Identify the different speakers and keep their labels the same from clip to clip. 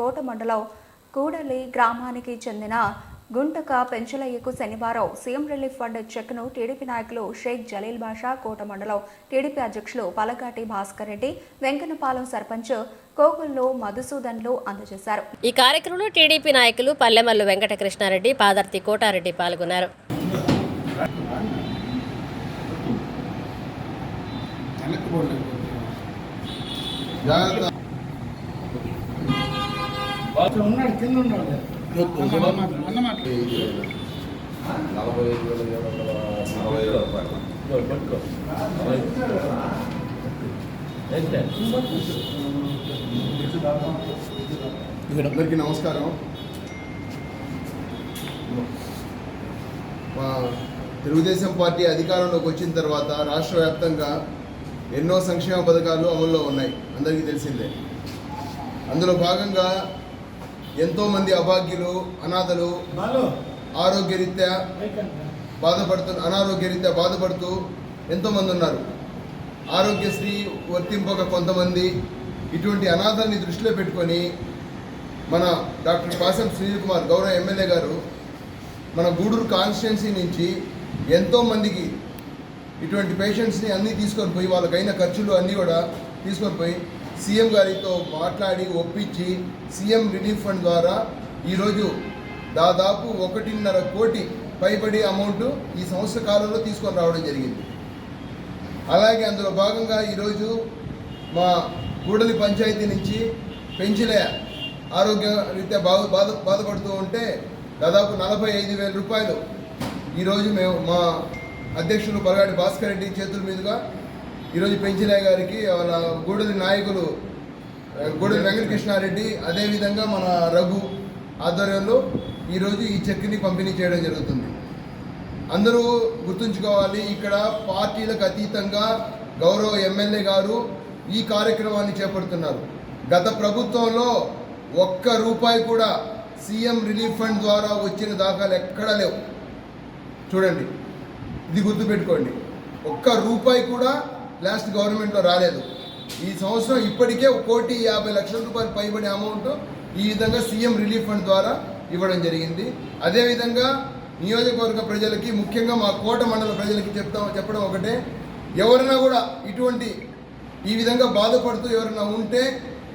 Speaker 1: కోట మండలం కూడలి గ్రామానికి చెందిన గుంటక పెంచలయ్యకు శనివారం సీఎం రిలీఫ్ ఫండ్ చెక్ను టీడీపీ నాయకులు షేక్ జలీల్ బాషా కోట మండలం టీడీపీ అధ్యక్షులు పలకాటి భాస్కర్ రెడ్డి వెంకన్నపాలెం సర్పంచ్ కోగుల్లో మధుసూదన్లు అందజేశారు.
Speaker 2: ఈ కార్యక్రమంలో టీడీపీ నాయకులు పల్లెమల్లు వెంకటకృష్ణారెడ్డి పాదర్తి కోటారెడ్డి పాల్గొన్నారు.
Speaker 3: జాగ్రత్త. ఉన్నాడు కింద ఉన్నాడు అన్న మాట అన్న మాట.
Speaker 4: నలభై ఐదు వేల ఏడు వందల నలభై ఏడు రూపాయలు.
Speaker 3: అందరికీ నమస్కారం. మా తెలుగుదేశం పార్టీ అధికారంలోకి వచ్చిన తర్వాత రాష్ట్ర వ్యాప్తంగా ఎన్నో సంక్షేమ పథకాలు అమల్లో ఉన్నాయి. అందరికీ తెలిసిందే. అందులో భాగంగా ఎంతోమంది అభాగ్యులు అనాథలు ఆరోగ్యరీత్యా బాధపడుతూ అనారోగ్యరీత్యా బాధపడుతూ ఎంతోమంది ఉన్నారు. ఆరోగ్యశ్రీ వర్తింపక కొంతమంది ఇటువంటి అనాథాన్ని దృష్టిలో పెట్టుకొని మన డాక్టర్ కాసం సునీల్ కుమార్ గౌరవ ఎమ్మెల్యే గారు మన గూడూరు కాన్స్టిట్యున్సీ నుంచి ఎంతోమందికి ఇటువంటి పేషెంట్స్ని అన్నీ తీసుకొని పోయి వాళ్ళకైన ఖర్చులు అన్నీ కూడా తీసుకొని పోయి సీఎం గారితో మాట్లాడి ఒప్పించి సీఎం రిలీఫ్ ఫండ్ ద్వారా ఈరోజు దాదాపు ఒకటిన్నర కోటి పైబడి అమౌంట్ ఈ సంవత్సర కాలంలో తీసుకొని రావడం జరిగింది. అలాగే అందులో భాగంగా ఈరోజు మా గూడలి పంచాయతీ నుంచి పెంచిలే ఆరోగ్య రీత్యా బాధ బాధ బాధపడుతూ ఉంటే దాదాపు నలభై ఐదు వేల రూపాయలు ఈరోజు మేము మా అధ్యక్షులు బలగాడి భాస్కర్ రెడ్డి చేతుల మీదుగా ఈరోజు పెంచిలే గారికి వాళ్ళ గూడలి నాయకులు ఆ, వెంకటకృష్ణారెడ్డి అదేవిధంగా మన రఘు ఆధ్వర్యంలో ఈరోజు ఈ చెక్ని పంపిణీ చేయడం జరుగుతుంది. అందరూ గుర్తుంచుకోవాలి ఇక్కడ పార్టీలకు అతీతంగా గౌరవ ఎమ్మెల్యే గారు ఈ కార్యక్రమాన్ని చేపడుతున్నారు. గత ప్రభుత్వంలో ఒక్క రూపాయి కూడా సీఎం రిలీఫ్ ఫండ్ ద్వారా వచ్చిన దాఖలు ఎక్కడా లేవు. చూడండి ఇది గుర్తుపెట్టుకోండి. ఒక్క రూపాయి కూడా లాస్ట్ గవర్నమెంట్లో రాలేదు. ఈ సంవత్సరం ఇప్పటికే కోటి యాభై లక్షల రూపాయలు పైబడి అమౌంట్ ఈ విధంగా సీఎం రిలీఫ్ ఫండ్ ద్వారా ఇవ్వడం జరిగింది. అదేవిధంగా నియోజకవర్గ ప్రజలకి ముఖ్యంగా మా కోట మండల ప్రజలకి చెప్తాం చెప్పడం ఒకటే. ఎవరైనా కూడా ఇటువంటి ఈ విధంగా బాధపడుతూ ఎవరైనా ఉంటే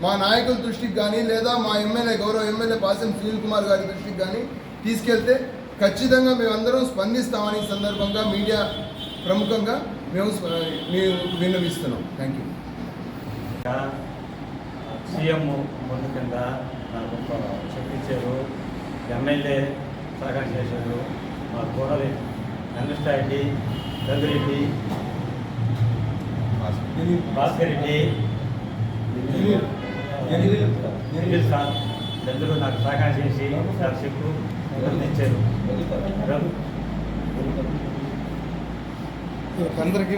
Speaker 3: మా నాయకుల దృష్టికి కానీ లేదా మా ఎమ్మెల్యే గౌరవ ఎమ్మెల్యే పాసం సునీల్ కుమార్ గారి దృష్టికి కానీ తీసుకెళ్తే ఖచ్చితంగా మేమందరం స్పందిస్తామని సందర్భంగా మీడియా ప్రముఖంగా మేము విన్నవిస్తున్నాం. థ్యాంక్ యూ
Speaker 5: సీఎం ముందు కింద నాకు చెక్ ఇచ్చారు. ఎమ్మెల్యే సహకారం చేశారు. మా కూడలి వెంకటరెడ్డి రఘురెడ్డి భాస్కర్ రెడ్డి సార్ అందరూ నాకు సహకారం చేసి నాకు చెక్కు అందించారు
Speaker 3: అందరికీ